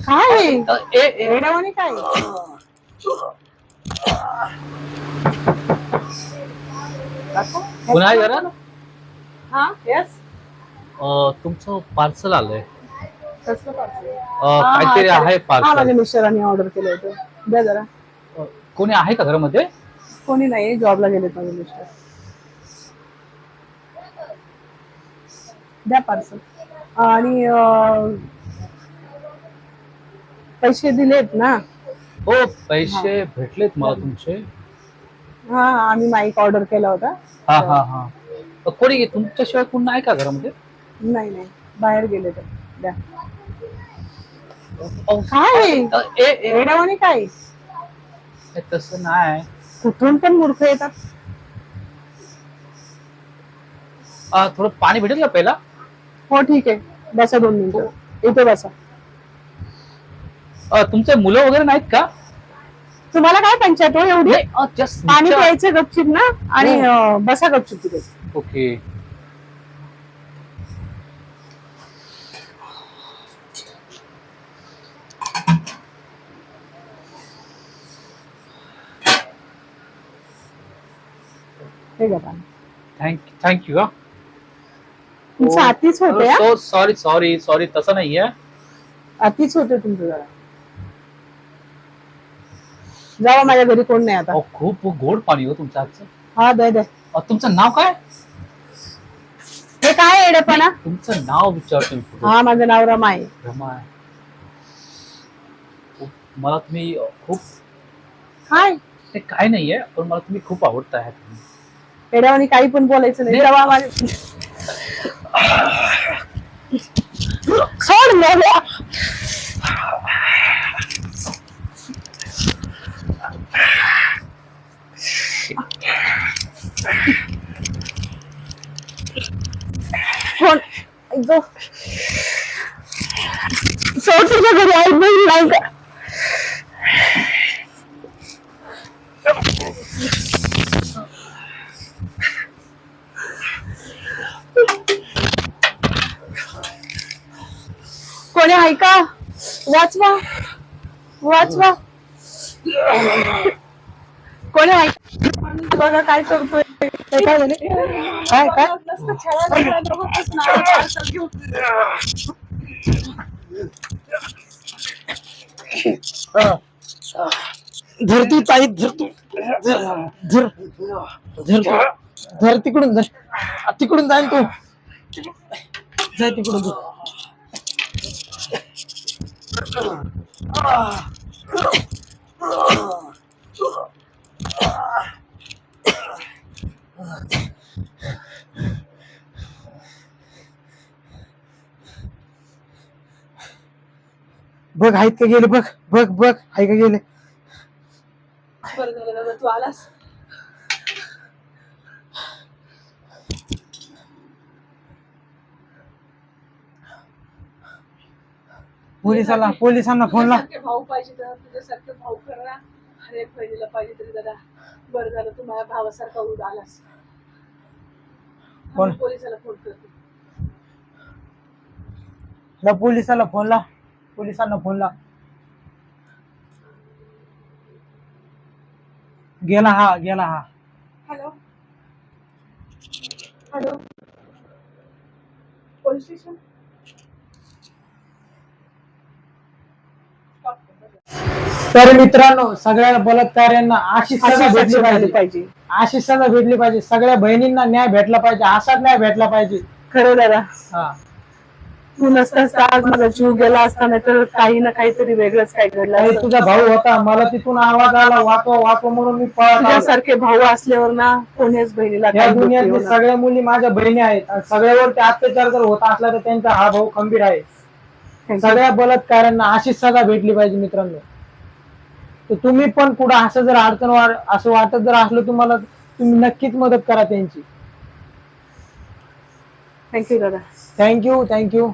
काय ए ए येड्यावानी काय पुन्हा जरा हा येस तुमचं पार्सल आलंय. कसलं पार्सल काहीतरी आहे हा माझ्या पार्सल मिस्टरांनी ऑर्डर केलं होतं. द्या जरा. कोणी आहे का घरामध्ये? कोणी नाही जॉबला गेलेत माझे मिस्टर. द्या पार्सल आणि पैसे दिलेत ना? हो पैसे भेटलेत मला तुमचे. हा आम्ही माईक ऑर्डर केला होता. हा हा हा. कोणी तुमच्याशिवाय कोण आहे का घरामध्ये? नाही नाही. बाहेर गेले तर द्या. काय? अं, ए ए. येड्यावानी काय? तसं नाही. कुठून पण मूर्ख येतात. थोडं पाणी भेटेल का पहिला हो ठीक आहे. बसा दोन मिनिटं. इथे बसा. अं, तुमचे मुलं वगैरे नाहीत का? तुम्हाला काय पंचायत हो एवढी? पाणी प्यायचं गपचिप ना? आणि हो. अं, बसा गपचिप तिथे. ओके. हे घ्या पाणी. थँक थँक्यू हा. तुमचं अतिच होते हा? सो सॉरी सॉरी सॉरी तसं नाहीये अतिच होते तुमचं जरा. जावा माझ्या घरी कोण नाही आता. अहो, खूप गोड पाणी हो तुमच्या हातचं. हा द्या अहो, तुमचं नाव काय? हे काय येडेपणा तुमचं नाव विचारतो मी पुढे. हा माझं नाव रमा आहे. रमा आहे. खूप- मला तुम्ही अ, खूप काय? ते काय नाहीये पण मला तुम्ही खूप आवडताय. तुम्ही येड्यावानी काही पण बोलायचं नाही. जावा माझ्या सोड मेल्या. कोण ऐक. सोड तुझ्या घरी आई बहीण नाही का कोणी आहे का? वाचवा. वाचवा. कोणी आहे? बघा काय करतोय. काय झाले? काय काय? धरती ताई धरतो धर धर. धर तिकडून धर. तिकडून जाईन तू. जाय तिकडून तू बघ आहेत का गेले? बघ बघ बघ आहे का गेले? बरं झालं दादा तू आलास? पोलिसाला पोलिसांना फोन ला तुझ्यासारखे भाऊ पाहिजे तर तुझ्यासारखे भाऊ करा. हर एक बहिणीला पाहिजे तरी दादा बरं झालं तू माझ्या भावासारखा उद आलास कोण? आम्ही पोलिसाला फोन करते. ला पोलिसाला फोन ला पोलिसांना फोन ला गेला हा गेला हा. हॅलो? हॅलो? Police station? तर मित्रांनो सगळ्या बलात्कार्यांना अशी सजा भेटली पाहिजे अशी सजा भेटली पाहिजे सगळ्या बहिणींना न्याय भेटला पाहिजे असाच न्याय भेटला पाहिजे खरं दादा हा तू नसतास तर आज माझा जीव गेला असता नाही तर काही ना काहीतरी वेगळंच काय घडलं. तुझा भाऊ होता मला तिथून आवाज आला वाचवा वाचवा म्हणून मी. तुझ्यासारखे भाऊ असल्यावर ना कोणीच बहिणीला या दुनियातली. सगळ्या मुली माझ्या बहिणी आहेत आणि सगळ्यावरती अत्याचार जर होत असला तर त्यांचा हा भाऊ खंबीर आहे. सगळ्या बलात्कारांना अशीच सजा भेटली पाहिजे मित्रांनो. तर तुम्ही पण पुढे असं जर अडचण वाट असं वाटत जर असलं तुम्हाला तुम्ही नक्कीच मदत करा त्यांची. थँक्यू दादा. Thank you thank you.